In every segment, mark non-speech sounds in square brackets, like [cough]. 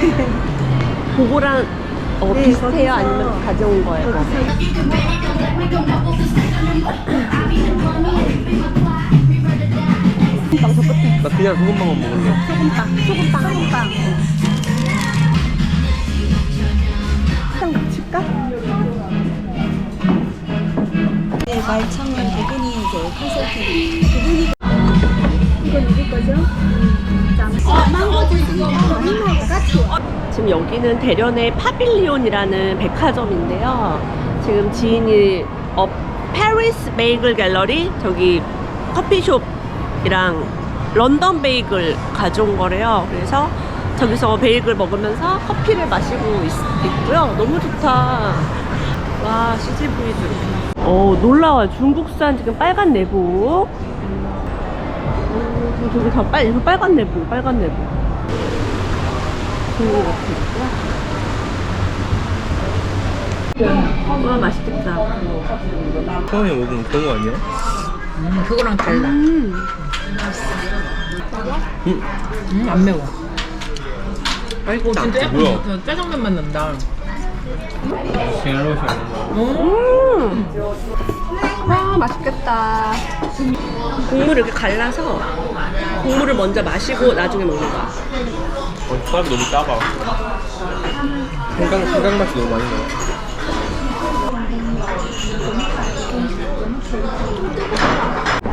[laughs] 그거랑 어, 네, 비슷해요? 거기서- 아니면 가져온 거예요? 저 끝에 나 그냥 소금빵만 먹을래. 소금빵, 소금빵, 소금빵. 일단 붙일까? 네, 말창은 그분이 이제 컨설팅. 그분이 지금 여기는 대련의 파빌리온이라는 백화점인데요. 지금 지인이 어, 파리스 베이글 갤러리 저기 커피숍이랑 런던 베이글 가져온 거래요. 그래서 저기서 베이글 먹으면서 커피를 마시고 있, 있고요. 너무 좋다. 와 CGV도. 어 놀라워. 중국산 지금 빨간 내복. 어, 저기 다 빨, 이거 빨간 내복, 빨간 내 복. 중국 같은 거. 와 맛있겠다. 처음에 먹은 그런 거 아니야? 음, 그거랑 달라. 음. 응. 음, 안 매워. 아이고, 진짜 약간? 더 짜장면 맛 난다. 음. 와 맛있겠다. 국물 이렇게 갈라서 국물을 먼저 마시고 나중에 먹는 거야. 어, 쌀이 너무 작아. 생강, 생강 맛이 너무 많이 나.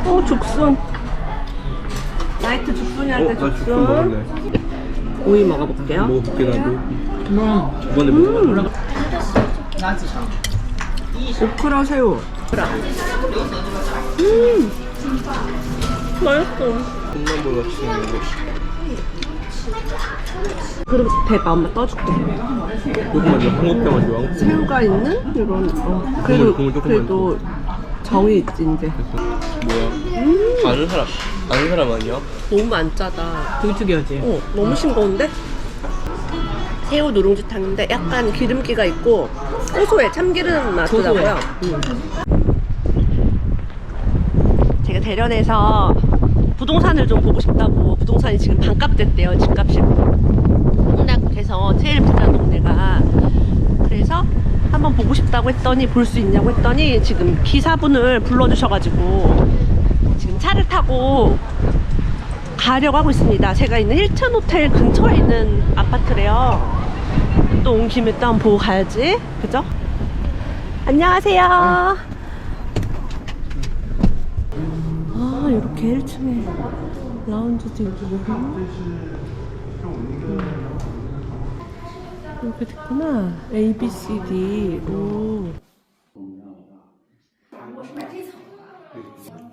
어 죽순. 나이트 죽순이 할때 어, 나 죽순. 오이 먹어볼게요. 먹어볼게, 나도. 음, 저번에 먹어봤는데. 나지. 오크라 새우. 음. 맛있어. 콩나물 같이 생겼는 데. 그럼 대박 엄마 떠줄게. 조금만 더 한국병 좋아. 새우가 있는 이런. 어. 국물, 그래도 국물 조금만 그래도 정이 있지 이제. 뭐야? 아는 사람, 아는 사람 아니야? 너무 안 짜다. 되게 특이하지? 어, 너무 싱거운데? 새우 누룽지탕인데 약간 기름기가 있고 고소해. 참기름 맛이라고요. 음. 제가 대련에서 부동산을 좀 보고 싶다고 부동산이 지금 반값 됐대요. 집값이 폭락해서 제일 부자 동네가 그래서 한번 보고 싶다고 했더니 볼 수 있냐고 했더니 지금 기사분을 불러주셔가지고 지금 차를 타고 가려고 하고 있습니다. 제가 있는 힐튼 호텔 근처에 있는 아파트래요. 또 온 김에 또 한번 보고 가야지. 그죠? 안녕하세요. 아, 이렇게 1층에 라운지도 있고. 음. 이렇게 됐구나. A, B, C, D. 오.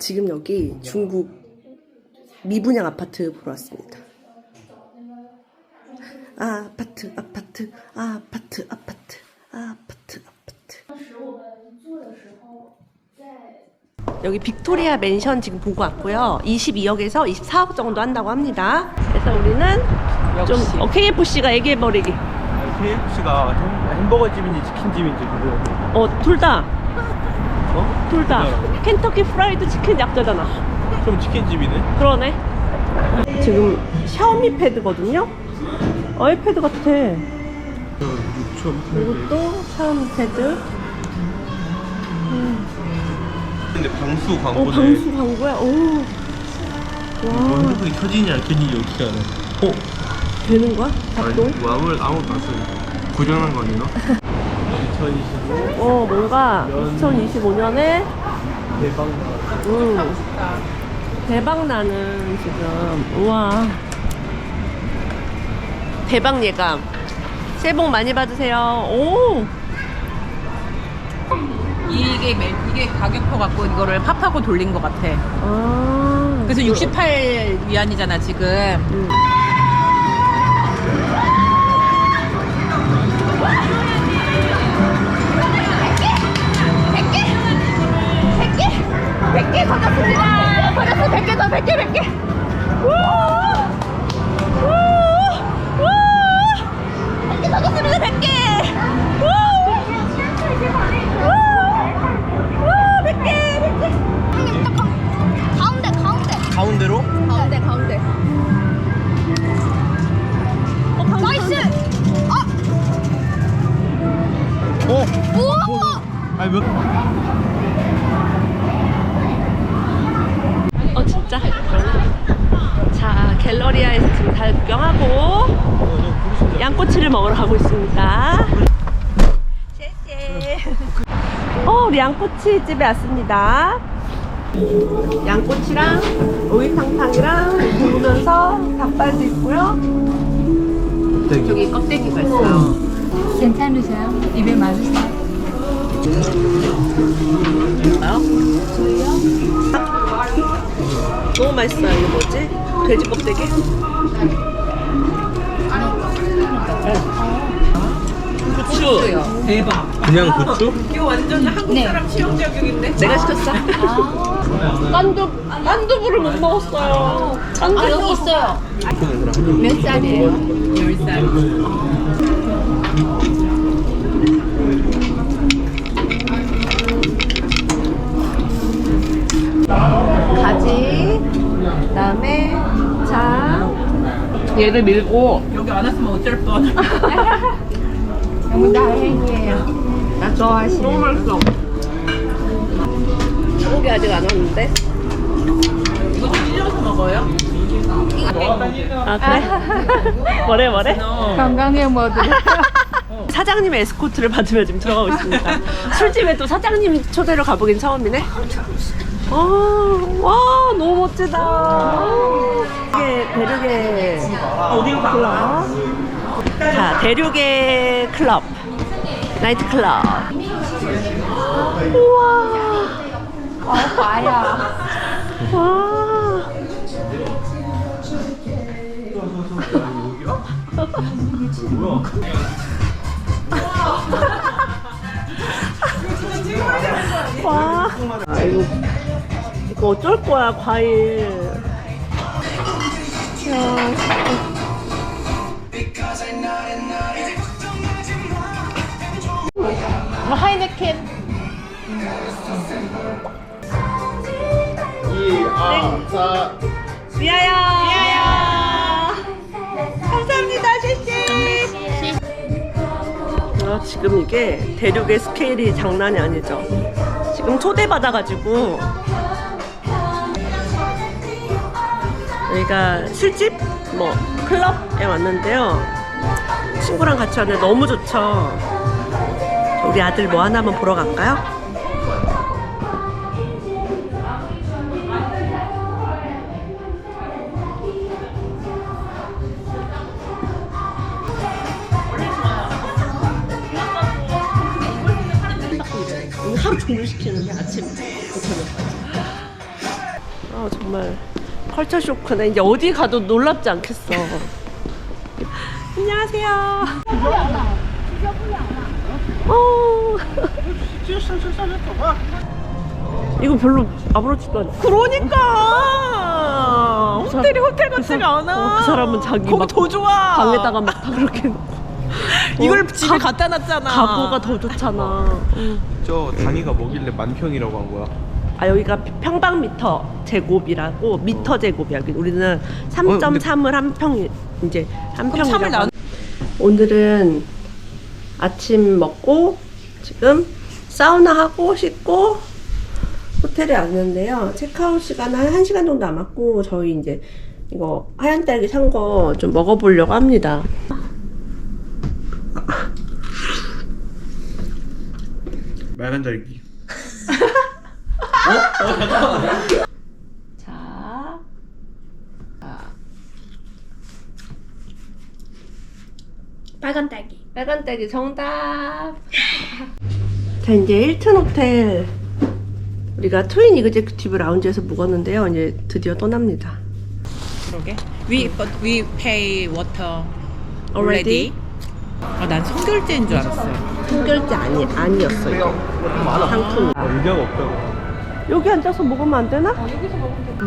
지금 여기 중국 미분양 아파트 보러 왔습니다. 아, 아파트, 아파트, 아, 아파트, 아파트, 아, 아파트, 아파트. 여기 빅토리아 맨션 지금 보고 왔고요. 22억에서 24억 정도 한다고 합니다. 그래서 우리는 좀 역시. 어, KFC가 얘기해버리기. KFC가 햄버거 집인지 치킨 집인지 그거. 어, 둘 다. 어? 둘 다. 진짜로? 켄터키 프라이드 치킨 약자잖아. 그럼 치킨 집이네? 그러네. 지금 샤오미 패드거든요. 아이패드 같아. 6천. 이것도 샤오미 패드. 근데 방수 어, 광고네. 방수 광고야. 오. 와, 핸드폰이 켜지냐 안 켜지냐 어떻게 알아? 어? 되는 거야? 작동? 아니, 뭐 아무 아무것도 안 써. 고장난 거 아니나? 2025 어, 뭔가 2025년에 대박. 음, 대박 나는 지금 우와 대박 예감 새해 복 많이 받으세요 오 이게, 매- 이게 가격표 갖고 이거를 팝하고 돌린 것 같아. 아, 그래서 68 위안이잖아, 지금. 음. 가운데, 가운데. 가운데로? 가운데, 가운데. 양꼬치를 먹으러 가고 있습니다. 어, 우리 양꼬치 집에 왔습니다. 양꼬치랑 오이탕탕이랑 먹으면서 닭발도 있고요. 저기 껍데기가 있어요. 괜찮으세요? 입에 맞으세요? 너무 맛있어요. 이거 뭐지? 돼지 껍데기? 고추요. 대박. 그냥 고추? 이거 완전 한국 사람 취향적인데. 내가 시켰어. 깐두 깐두부를 못 먹었어요. 깐두 여기 있어요. 몇몇 살이에요? 열 살. 가지. 그다음에 자. 얘를 밀고 여기 안 왔으면 어쩔 뻔. [laughs] 너무 다행이에요. 나 좋아하시. 너무 맛있어. 소고기 아직 안 왔는데. 이거 좀 찢어서 먹어요? 아 그래? 뭐래 뭐래? 건강해 모두. [laughs] 사장님의 에스코트를 받으며 지금 들어가고 있습니다. 술집에 또 사장님 초대로 가보긴 처음이네. 아, 와 너무 멋지다. 이게 대륙의 클럽. 자 대륙의 클럽. 나이트 클럽. 우와. 어, 봐요. 와. 와. 아, 이거, 이거 어쩔 거야, 과일. 야, 뭐 하이네켄. 2, 아, 4. 위하여! 위하여! 감사합니다, 쉐쉐! 아, 지금 이게 대륙의 스케일이 장난이 아니죠. 지금 초대받아가지고 여기가 술집? 뭐 클럽에 왔는데요. 친구랑 같이 왔는데 너무 좋죠. 우리 아들 뭐 하나 한번 보러 갈까요? 하루 종일 시키는데 아침부터 저녁까지. 아 정말 컬처 쇼크네. 이제 어디 가도 놀랍지 않겠어. 안녕하세요. 어. 이거 별로 아무렇지도 않아. 그러니까 호텔이 호텔 그 같지가 사- 않아. 어, 그 사람은 자기 거기 막 더 좋아. 방에다가 막 다 그렇게. [laughs] 이걸 어, 집에 갖다 놨잖아. 가구가 더 좋잖아. 응. 저 단위가 뭐길래 만평이라고 한 거야? 아 여기가 평방미터 제곱이라고 미터 제곱이야. 우리는 3.3을 한 평이 이제 한 그럼 삼을 평이라고. 나누- 오늘은 아침 먹고 지금 사우나 하고 씻고 호텔에 왔는데요. 체크아웃 시간 한 1시간 정도 남았고 저희 이제 이거 하얀 딸기 산 거 좀 먹어보려고 합니다. [laughs] 빨간 딸기. 자. 빨간 딸기. 빨간 딸기 정답. 자 이제 힐튼 호텔 우리가 트윈 이그제큐티브 라운지에서 묵었는데요. 이제 드디어 떠납니다. 그러게. We but we pay water Already? already. 아, 난 성결제인 줄 알았어요. 한결제 아니 아니었어 이거 상품. 아, 의자가 없다고. 여기 앉아서 먹으면 안 되나? 여기서 먹으면 돼.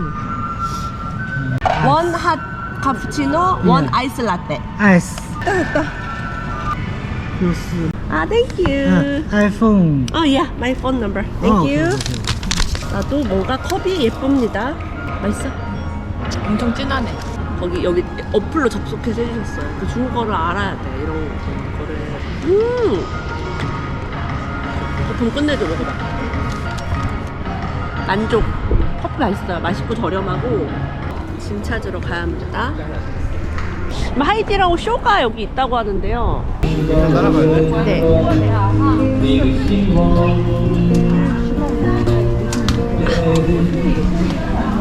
원핫 카푸치노, 원 아이스 라떼. ice. 됐다.就是 아, 땡큐. iPhone. 어, 야, 마이 폰 넘버. 어, 땡큐. 나도 뭔가 컵이 예쁩니다. 맛있어? 엄청 진하네. 거기 여기 어플로 접속해서 해주셨어요. 그 중국어를 알아야 돼 이런 거를. 음. 돈 끝내줘 먹어봐. 만족. 커피 맛있어요. 맛있고 저렴하고 짐 찾으러 가야 합니다. 하이디라고 쇼가 여기 있다고 하는데요. 따라가야 돼? 네.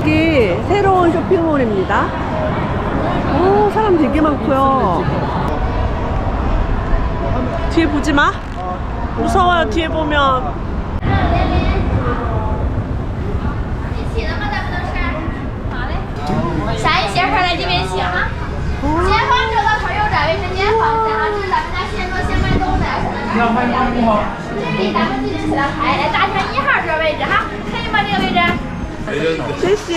이게 새로운 쇼핑몰입니다. 오, 사람 되게 많고요. 뒤에 보지 마. 무서워요, 뒤에 보면. 一起的吗？咱们都是。好嘞。啥一斜块来这边请啊。前方走到头右转卫生间方向啊，这是咱们家现做现卖冻的。你好，欢迎你好。这里咱们自己起了牌，来大厅一号桌位置哈，可以吗？这个位置。 제시,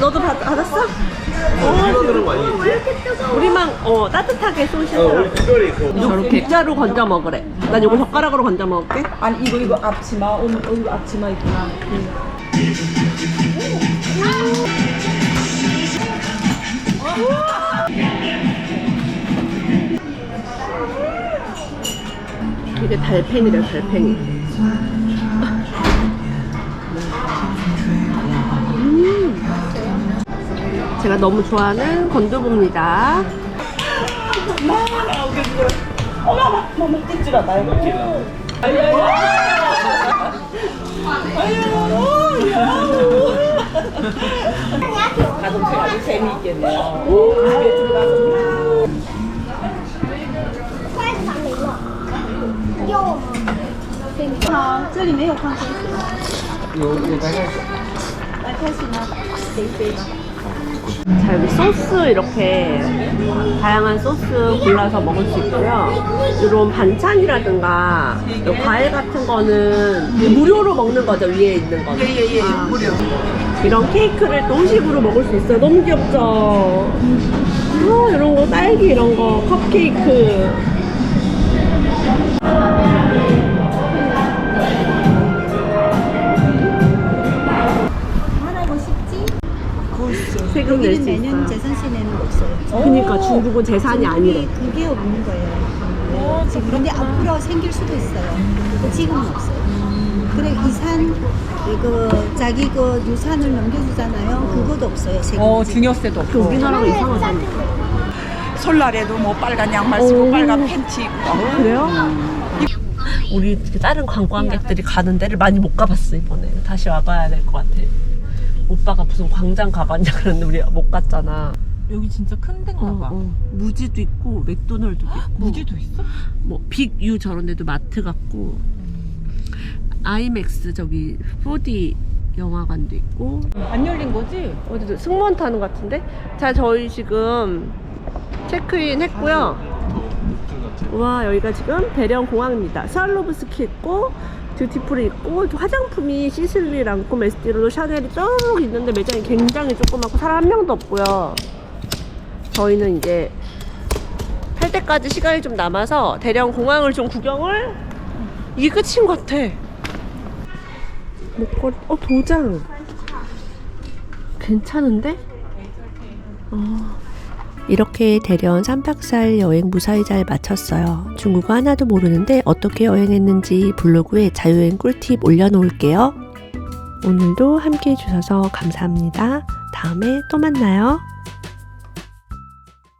너도 받, 받았어? 이거들은 많이 우리만 어, 따뜻하게 어, 쏘시고 우리 특별히 그 저렇게 액자로 건져 먹으래. 난 이거 젓가락으로 건져 먹을게. 아니 이거 이거 앞치마 오늘 이거 앞치마 있구나. 이게 달팽이래 달팽이. 음. 제가 너무 좋아하는 건두부입니다. 가동체가 재미있겠네요. 好，这里没有矿泉水。 자 여기 소스 이렇게 다양한 소스 골라서 먹을 수 있고요. 이런 반찬이라든가 요 과일 같은 거는 무료로 먹는 거죠 위에 있는 거는. 예예예 무료. 이런 케이크를 또 후식으로 먹을 수 있어요. 너무 귀엽죠. 아, 이런 거 딸기 이런 거 컵케이크. 세금 낼 여기는 수 매년 있어요. 재산세 내는 거 없어요. 그러니까 중국은 재산이 아니래. 그게 없는 거예요. 지금 그런데 앞으로 생길 수도 있어요. 근데 지금은 없어요. 그래 이산 그 자기 그 유산을 넘겨주잖아요. 그것도 없어요. 세금. 어 증여세도 그 없고. 우리나라가 이상하잖아. 설날에도 뭐 빨간 양말 쓰고 오. 빨간 팬티 입고 그래요? 우리 다른 관광객들이 가는 데를 많이 못 가봤어 이번에 다시 와봐야 될 것 같아 오빠가 무슨 광장 가봤냐 그랬는데 우리 못 갔잖아 여기 진짜 큰 데인가 어, 봐. 어. 무지도 있고 맥도날드도 있고 무지도 있어? 뭐 빅유 저런 데도 마트 같고 아이맥스 저기 4D 영화관도 있고 안 열린 거지? 어디도 승무원 타는 것 같은데 자 저희 지금 체크인 했고요 와 여기가 지금 대령 공항입니다 스왈로브스키 있고 듀티프리 있고 또 화장품이 시슬리 랑콤 에스티로도 샤넬이 쭉 있는데 매장이 굉장히 조그맣고 사람 한 명도 없고요. 저희는 이제 탈 때까지 시간이 좀 남아서 대령 공항을 좀 구경을 이게 끝인 것 같아. 목걸이 어 도장. 괜찮은데? 이렇게 대련 3박살 여행 무사히 잘 마쳤어요. 중국어 하나도 모르는데 어떻게 여행했는지 블로그에 자유여행 꿀팁 올려놓을게요. 오늘도 함께 해주셔서 감사합니다. 다음에 또 만나요.